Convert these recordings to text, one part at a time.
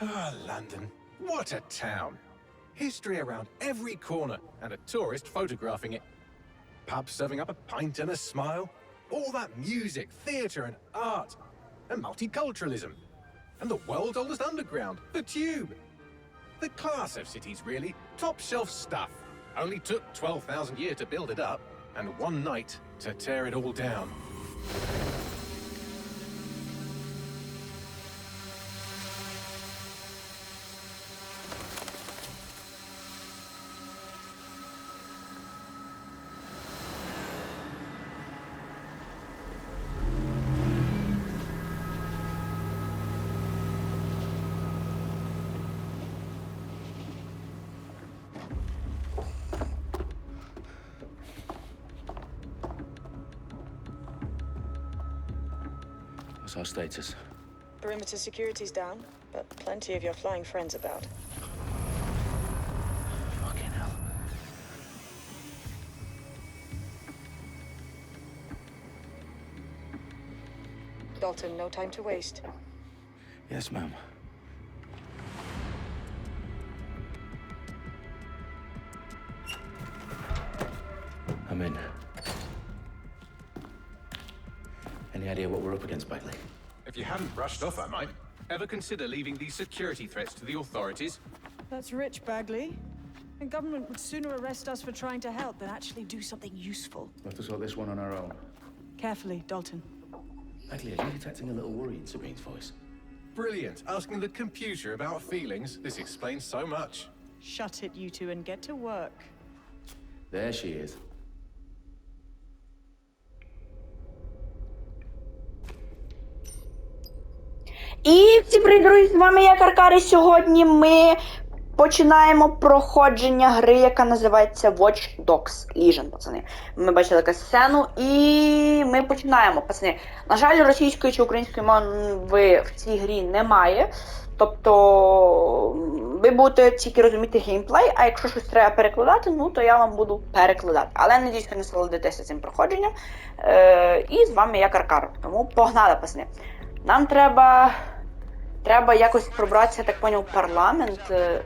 Ah, London. What a town. History around every corner, and a tourist photographing it. Pubs serving up a pint and a smile. All that music, theatre, and art. And multiculturalism. And the world's oldest underground, the Tube. The class of cities, really. Top shelf stuff. Only took 12,000 years to build it up, and one night to tear it all down. What's our status? Perimeter security's down, but plenty of your flying friends about. Fucking hell. Dalton, no time to waste. Yes, ma'am. Idea what we're up against, Bagley? If you hadn't brushed off, I might. Ever consider leaving these security threats to the authorities? That's rich, Bagley. The government would sooner arrest us for trying to help than actually do something useful. We'll have to sort this one on our own. Carefully, Dalton. Bagley, are you detecting a little worry in Sabine's voice? Brilliant. Asking the computer about feelings. This explains so much. Shut it, you two, and get to work. There she is. І всім привіт, друзі, з вами я Каркар, і сьогодні ми починаємо проходження гри, яка називається Watch Dogs Legion, пацани. Ми бачили якусь сцену, і ми починаємо, пацани. На жаль, російської чи української мови в цій грі немає. Тобто ви будете тільки розуміти геймплей, а якщо щось треба перекладати, ну то я вам буду перекладати. Але надіюсь, ви насолодитеся цим проходженням. Е, і з вами я Каркар. Тому погнали, пацани. Нам треба. Треба якось пробратися, так поняв, парламент. е,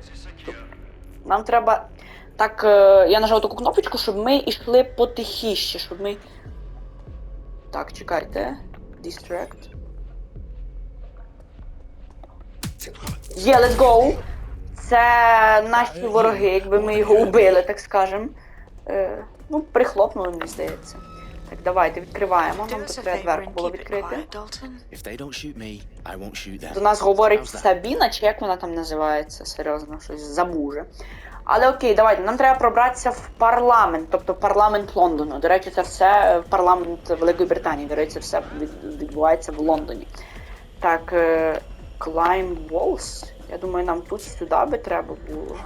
Нам треба. Так, е, я нажав таку кнопочку, щоб ми йшли потихіше, щоб ми. Так, чекайте. Distract. Є, let's go! Це наші вороги, якби ми його убили, так скажем. Е, ну, прихлопнули, мені здається. Так, давайте відкриваємо. Нам тут треба дверку було відкрити. До нас говорить? Сабіна, чи як вона там називається, серйозно, щось забуже. Але окей, давайте, нам треба пробратися в парламент, тобто парламент Лондону. До речі, це все е, парламент Великої Британії. До речі, це все відбувається в Лондоні. Так, е, Climb Walls. Я думаю, нам тут сюди би треба було.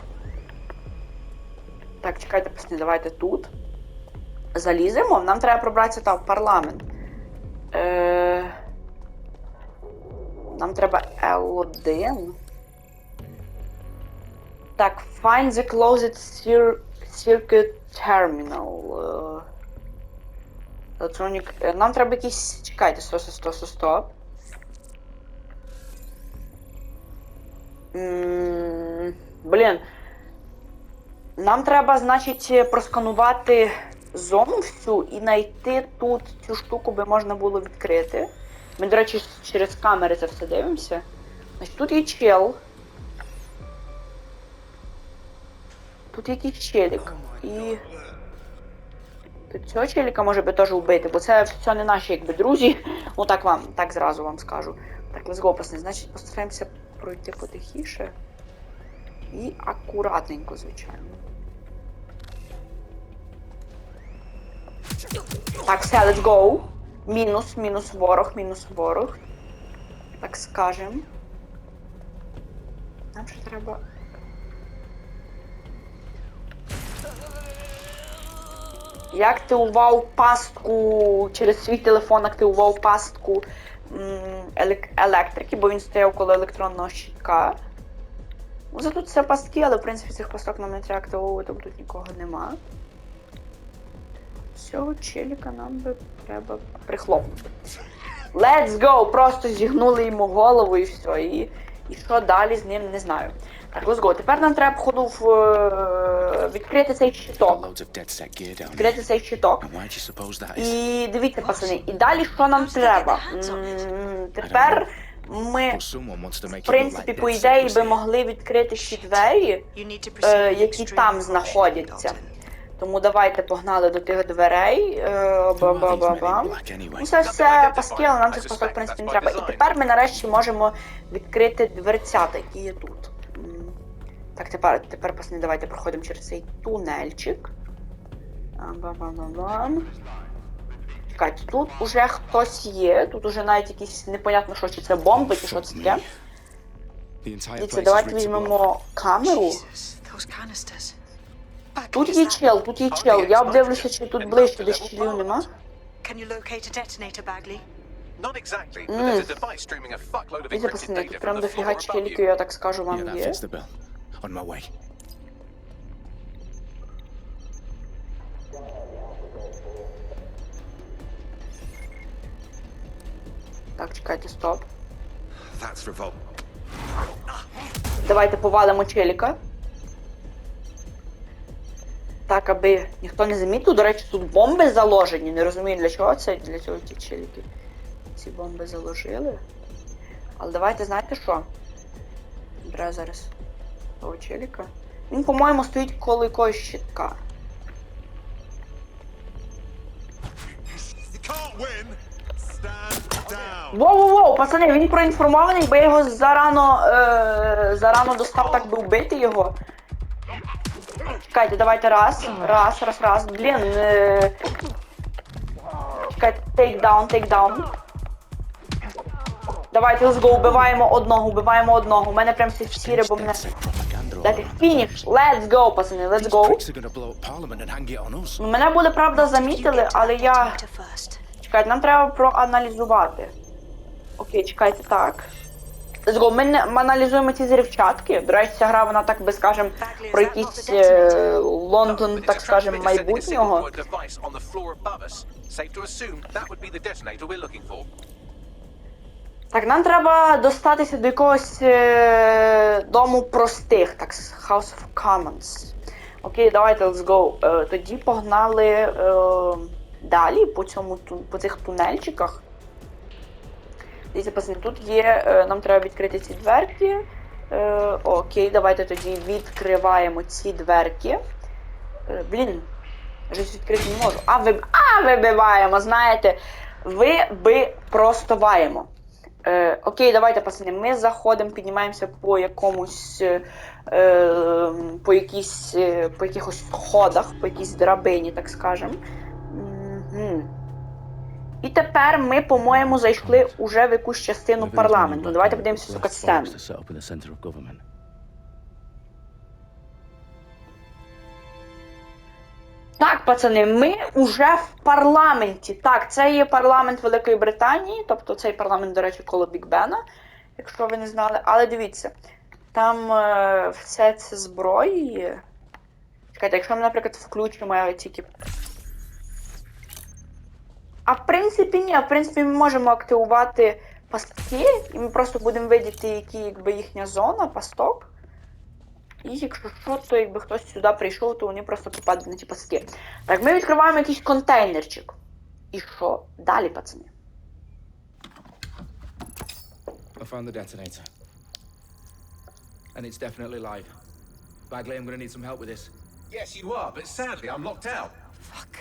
Так, чекайте, пацани, давайте тут. Заліземо. Нам треба пробратися там в парламент. Е... Нам треба L1. Так, find the closest cir circuit terminal. Е, Electronic. е, Нам треба якийсь. Чекайте, стоп, стоп, стоп, стоп. Блін. Нам треба, значить, просканувати зону всю і знайти тут цю штуку, би можна було відкрити. Ми, до речі, через камери це все дивимося. Значить, тут є чел. Тут якийсь челік. І. Тут цього челіка може би теж вбити, бо це все не наші якби друзі. Ну так вам, так зразу вам скажу. Так, let's go, пацани. Значить, постараємося пройти потихіше. І акуратненько, звичайно. Так, все, let's go. Мінус, мінус ворог, мінус ворог. Так скажем. Нам ще треба. Я активував пастку через свій телефон активував пастку елек- електрики, бо він стояв коло електронного щитка. Ну, зато це пастки, але в принципі цих пасток нам не треба активовувати, бо тут нікого нема. Цього челіка нам би треба прихлопнути. Let's go! Просто зігнули йому голову і все. І, І що далі з ним не знаю. Так, let's go. Тепер нам треба походу в, е, відкрити цей щиток. Відкрити цей щиток. І дивіться, пацани, і далі що нам треба? Тепер ми, в принципі, по ідеї би могли відкрити ці двері, е, які там знаходяться. Тому давайте погнали до тих дверей. Е, Ба-ба-ба-бам. Ну, це все паски, але нам це просто, в принципі, не треба. І тепер ми нарешті можемо відкрити дверцята, які є тут. Так, тепер, тепер пацани, давайте проходимо через цей тунельчик. Ба-ба-ба-бам. Чекайте, тут уже хтось є, тут уже навіть якісь непонятно, що чи це бомби, чи що це таке. Дивіться, давайте візьмемо камеру. Тут є чел, тут є чел. Я обдивлюся, чи тут ближче десь челів нема. Can you locate a detonator, Bagley? Not exactly, but Mm. there's a device streaming a fuckload of Дивіться, encrypted пацани, data тут from прям the дофіга floor above челіків, you. я так скажу Yeah, вам that є. fits the bill. On my way. Так, чекайте, стоп. That's revolt. Давайте повалимо челіка. Так, аби ніхто не замітив. До речі, тут бомби заложені. Не розумію для чого це. Для цього ті челіки. Ці бомби заложили. Але давайте, знаєте що? Бере зараз того челіка. Він, по-моєму, стоїть коло якогось щитка. Воу-воу-воу, пацани, він проінформований, бо я його зарано, е, зарано достав, так би вбити його. Чекайте, давайте раз, раз, раз, раз. Блін. Е... Чекайте, тейкдаун, тейкдаун. Давайте, let's go, вбиваємо одного, вбиваємо одного. У мене прям всі сіре, бо мене. Дайте фініш. Let's go, пацани, let's go. Мене буде, правда, замітили, але я. Чекайте, нам треба проаналізувати. Окей, чекайте, так. Go. Ми, не, ми аналізуємо ці зрівчатки. До речі, ця гра, вона так би скажем, про якийсь е, Лондон, так скажем, майбутнього. Так, нам треба достатися до якогось е, дому простих, так, House of Commons. Окей, давайте, let's go. Е, тоді погнали е, далі по, цьому, по цих тунельчиках. Дивіться, пацани, тут є. е, нам треба відкрити ці дверки. Е, окей, давайте тоді відкриваємо ці дверки. Е, блін, щось відкрити не можу. А, ви, а вибиваємо, знаєте. Ви простуваємо. Е, окей, давайте, пацани, ми заходимо, піднімаємося по якомусь. Е, е, по, якісь, по якихось сходах, по якійсь драбині, так скажемо. Мгм. І тепер ми, по-моєму, зайшли уже в якусь частину парламенту. Давайте подивимося цю катсцену. Так, пацани, ми уже в парламенті. Так, це є парламент Великої Британії, тобто цей парламент, до речі, коло Біг Бена, якщо ви не знали. Але дивіться, там е, все це зброї. Чекайте, якщо ми, наприклад, включимо тільки. А в принципі, ні, в принципі, ми можемо активувати пастки, і ми просто будемо видіти, які якби їхня зона, пасток. І якщо що, то якби хтось сюди прийшов, то вони просто попадуть на ті паски. Так, ми відкриваємо якийсь контейнерчик. І що далі, пацани? I found the detonator. And it's definitely live. Bagley, I'm gonna need some help with this. Yes, you are, but sadly I'm locked out. Fuck.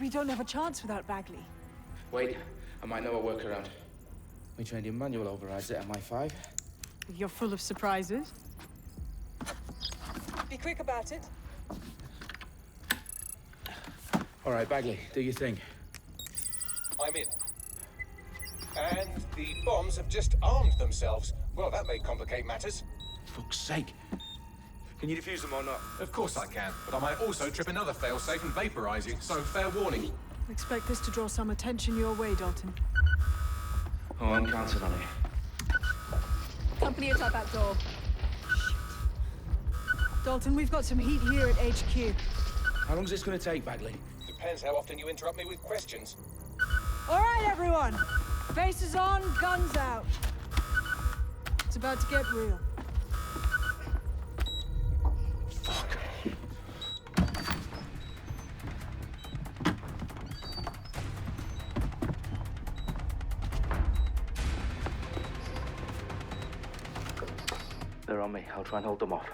We don't have a chance without Bagley. Wait, I might know a workaround. We trained in manual overrides at MI5. You're full of surprises. Be quick about it. All right, Bagley, do your thing. I'm in. And the bombs have just armed themselves. Well, that may complicate matters. Fuck's sake. Can you defuse them or not? Of course I can, but I might also trip another failsafe and vaporize you, so fair warning. Expect this to draw some attention your way, Dalton. Oh, I'm counting on it. Company at our back door. Shit. Dalton, we've got some heat here at HQ. How long is this gonna take, Bagley? Depends how often you interrupt me with questions. All right, everyone. Faces on, guns out. It's about to get real. They're on me. I'll try and hold them off.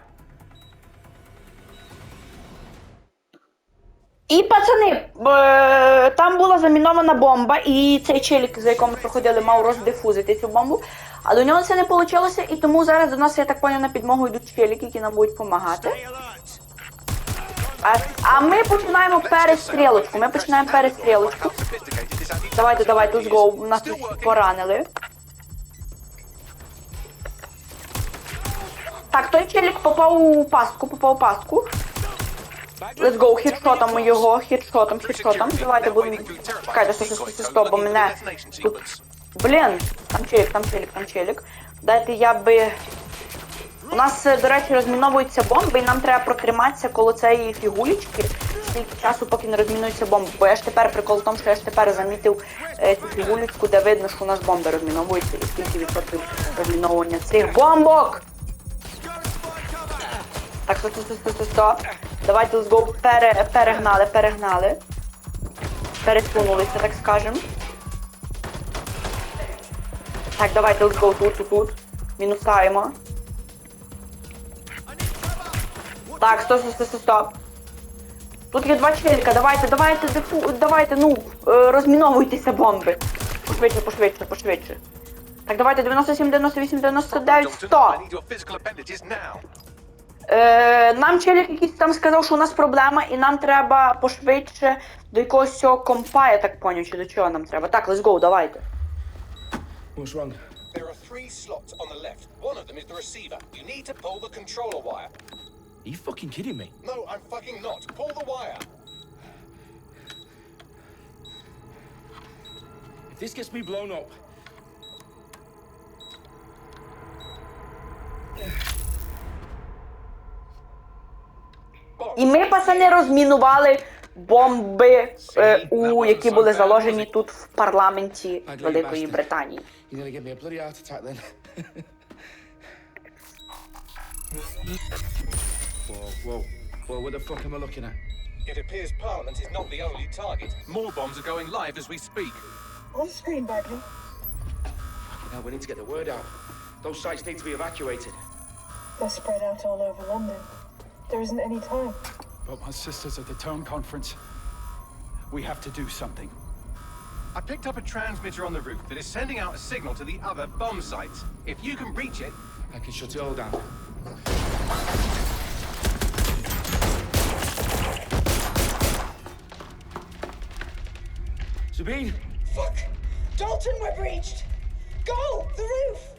І пацани, е, там була замінована бомба, і цей челік, за яким ми проходили, мав роздифузити цю бомбу. Але у нього це не вийшло, і тому зараз до нас, я так поняв, на підмогу йдуть челіки, які нам будуть допомагати. А, а ми починаємо перестрілочку. Ми починаємо перестрілочку. Давайте, давайте, let's go. Нас тут поранили. Так, той челік попав у пастку, попав у пастку. Let's go, хітшотом його, хітшотом, хітшотом. Давайте будемо. Чекайте, що, що, що, що, бо мене тут. Блін, там челік, там челік, там челік. Дайте я би. У нас, е, до речі, розміновуються бомби, і нам треба протриматися коло цієї фігулечки, стільки часу, поки не розмінуються бомби. Бо я ж тепер прикол в тому, що я ж тепер замітив е, цю фігулечку, де видно, що у нас бомби розміновуються, і скільки відсотків розміновування цих бомбок. Так, стоп, стоп, стоп, стоп, стоп. Давайте let's go. Пере, перегнали, перегнали. Пересунулися, так скажем. Так, давайте let's go тут, тут, тут. Мінусаємо. Так, стоп, стоп, стоп, стоп. Тут є два челіка, давайте, давайте, дефу, давайте, ну, е, розміновуйтеся бомби. Пошвидше, пошвидше, пошвидше. Так, давайте 97, 98, 99, 100. Е, нам челік якийсь там сказав, що у нас проблема, і нам треба пошвидше до якогось цього компа, я так поняв, чи до чого нам треба. Так, let's go, давайте. What's wrong? There are three slots on the left. One of them is the receiver. You need to pull the controller wire. Are you fucking kidding me? No, I'm fucking not. Pull the wire. If this gets me blown up, Ми, розмінували бомби, е, у, які були заложені тут в парламенті Великої Британії. whoa, what the fuck am I looking at? It appears Parliament is not the only target. More bombs are going live as we speak. On screen, Bagley. Now we need to get the word out. Those sites need to be evacuated. They're spread out all over London. There isn't any time. But my sister's at the town conference. We have to do something. I picked up a transmitter on the roof that is sending out a signal to the other bomb sites. If you can reach it, I can shut it all down. Sabine! Fuck! Dalton, we're breached! Go! The roof!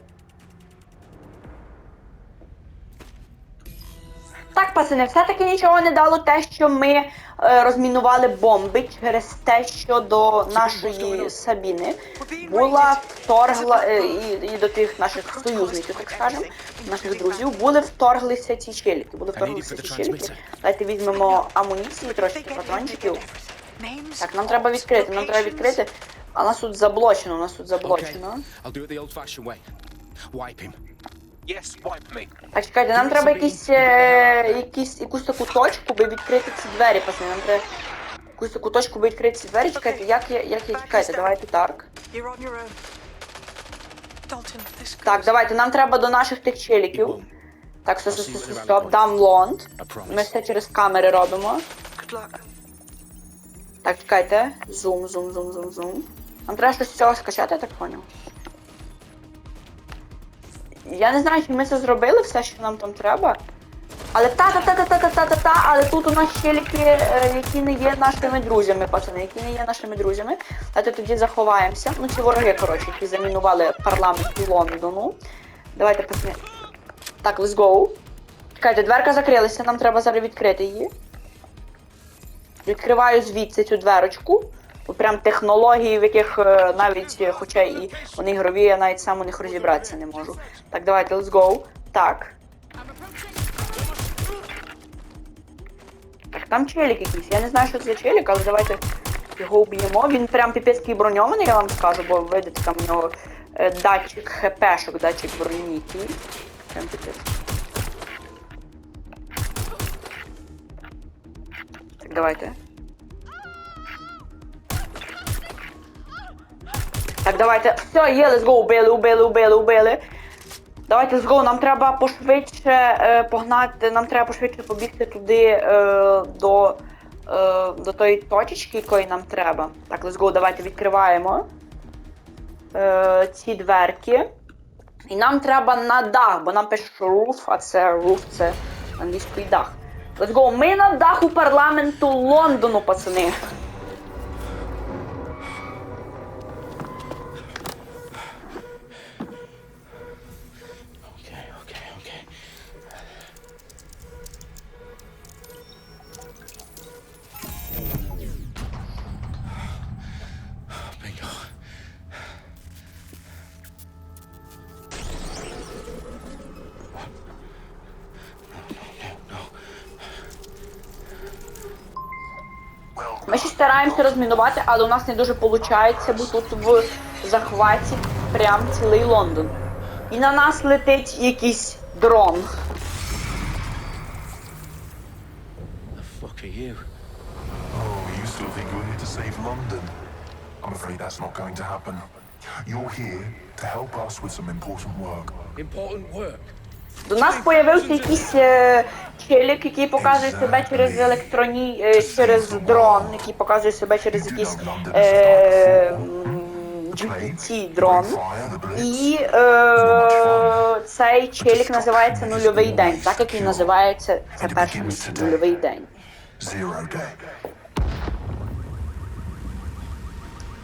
Так, пацани, все-таки нічого не дало те, що ми е, розмінували бомби через те, що до нашої Сабіни була вторгла е, і, і до тих наших союзників, так скажемо, наших друзів, були вторглися ці челіки. Були вторглися ці челіки. Давайте візьмемо амуніції, трошки патрончиків. Так, нам треба відкрити, нам треба відкрити. А нас тут заблочено, нас тут заблочено. Так, чекайте, нам треба якісь, е, якісь, якусь таку точку, би відкрити ці двері, пацани. Нам треба якусь таку точку, би відкрити ці двері. Чекайте, як я, як я, чекайте, давайте так. Так, давайте, нам треба до наших тих челіків. Так, стоп, стоп, стоп, стоп, дам лонд. Ми все через камери робимо. Так, чекайте. Зум, зум, зум, зум, зум. Нам треба щось з цього скачати, я так поняв. Я не знаю, чи ми це зробили, все, що нам там треба. Але та-та-та-та-та-та-та-та, але тут у нас челіки, е, які не є нашими друзями, пацани, які не є нашими друзями. Давайте тоді заховаємося. Ну, ці вороги, коротше, які замінували парламент Лондону. Давайте пацани. Так, let's go. Чекайте, дверка закрилася, нам треба зараз відкрити її. Відкриваю звідси цю дверочку. Прям технології, в яких е, навіть, е, хоча і вони ігрові, я навіть сам у них розібратися не можу. Так, давайте, let's go. Так. Так, там челік якийсь. Я не знаю, що це челік, але давайте його вб'ємо. Він прям піпецький броньований, я вам скажу, бо видите, там у нього е, датчик ХПшок, датчик броні. Прям таке. Так, давайте. Так, давайте. Все, є, let's go, убили, убили, убили, убили. Давайте let's go, нам треба пошвидше е, погнати, нам треба пошвидше побігти туди е, до, е, до тої точечки, якої нам треба. Так, let's go, давайте відкриваємо е, ці дверки. І нам треба на дах, бо нам пише, що roof, а це roof це англійський дах. Let's go, ми на даху парламенту Лондону, пацани. Ми стараємося розмінувати, але у нас не дуже виходить, бо тут в захваті прям цілий Лондон. І на нас летить якийсь дрон. The fuck are you? Oh, you still think you're here to save London? I'm afraid that's not going to happen. You're here to help us with some important work. Important work. До нас появився якийсь е, челік, який показує себе через електроні, е, через дрон, який показує себе через якийсь е, GPT дрон. І е, цей челік називається нульовий день, так як він називається це перший нульовий день.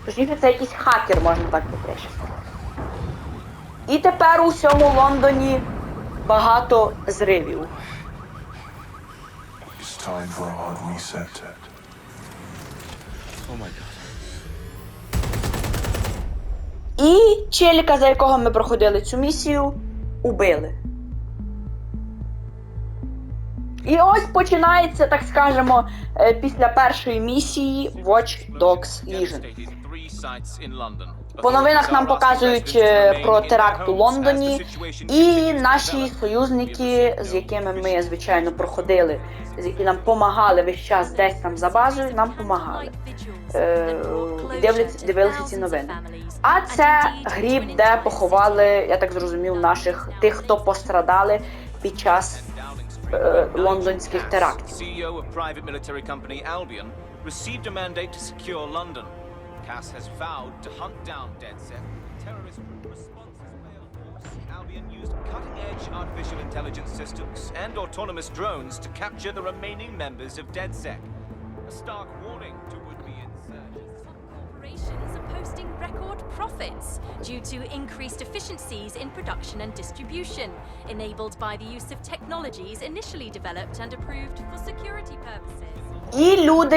Точніше, це якийсь хакер, можна так попроще. І тепер у всьому Лондоні багато зривів. Time for a hard reset. Oh my god. І челіка, за якого ми проходили цю місію, убили. І ось починається, так скажемо, е, після першої місії Watch Dogs Legion. По новинах нам показують е, про теракт у Лондоні і наші союзники, з якими ми, звичайно, проходили, з які нам допомагали весь час десь там за базою, нам допомагали. Е, дивляться- дивилися ці новини. А це гріб, де поховали, я так зрозумів, наших тих, хто пострадали під час е, лондонських терактів. Cass has vowed to hunt down DedSec. Terrorist responses failed. Albion used cutting-edge artificial intelligence systems and autonomous drones to capture the remaining members of DedSec. A stark warning to would-be insurgents. Corporations are posting record profits due to increased efficiencies in production and distribution, enabled by the use of technologies initially developed and approved for security purposes. І люди,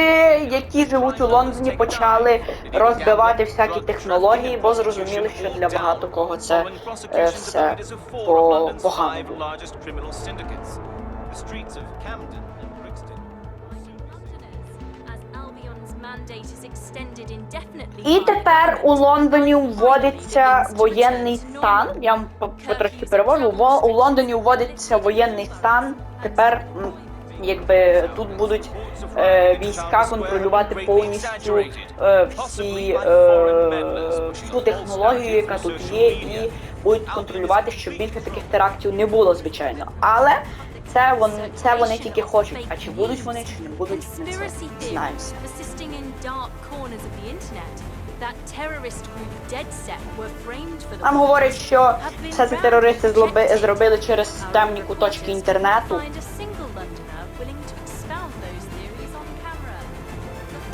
які живуть у Лондоні, почали розбивати всякі технології, бо зрозуміли, що для багато кого це е, все по- погано. І тепер у Лондоні вводиться воєнний стан. Я вам по- потрошки перевожу. Во- У Лондоні вводиться воєнний стан. Тепер якби тут будуть війська контролювати повністю е, всі е, всю технологію, яка тут є, і будуть контролювати, щоб більше таких терактів не було, звичайно. Але це вони це вони тільки хочуть. А чи будуть вони, чи не будуть, ми це the Нам говорять, що все це терористи зробили через темні куточки інтернету.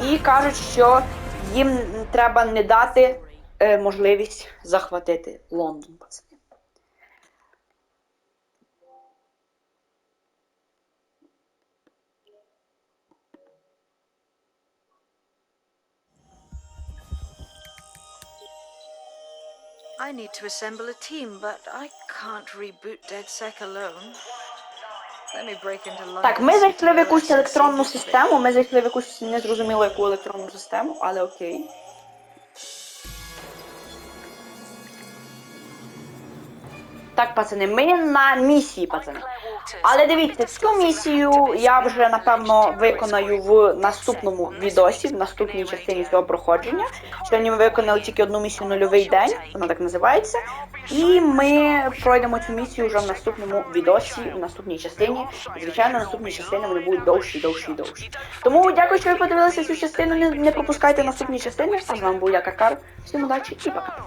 І кажуть, що їм треба не дати е, можливість захватити Лондон. I need to assemble a team, but I can't reboot DedSec alone. Так, ми зайшли в якусь електронну систему. Ми зайшли в якусь незрозуміло яку електронну систему, але окей. Так, пацани, ми на місії, пацани. Але дивіться, цю місію я вже напевно виконаю в наступному відосі, в наступній частині цього проходження. Сьогодні ми виконали тільки одну місію нульовий день, вона так називається. І ми пройдемо цю місію вже в наступному відосі, в наступній частині. Звичайно, наступні частини вони будуть довші, довші, довші. Тому дякую, що ви подивилися цю частину. Не, не пропускайте наступні частини. А з вами був я Каркар. Всім удачі і пока.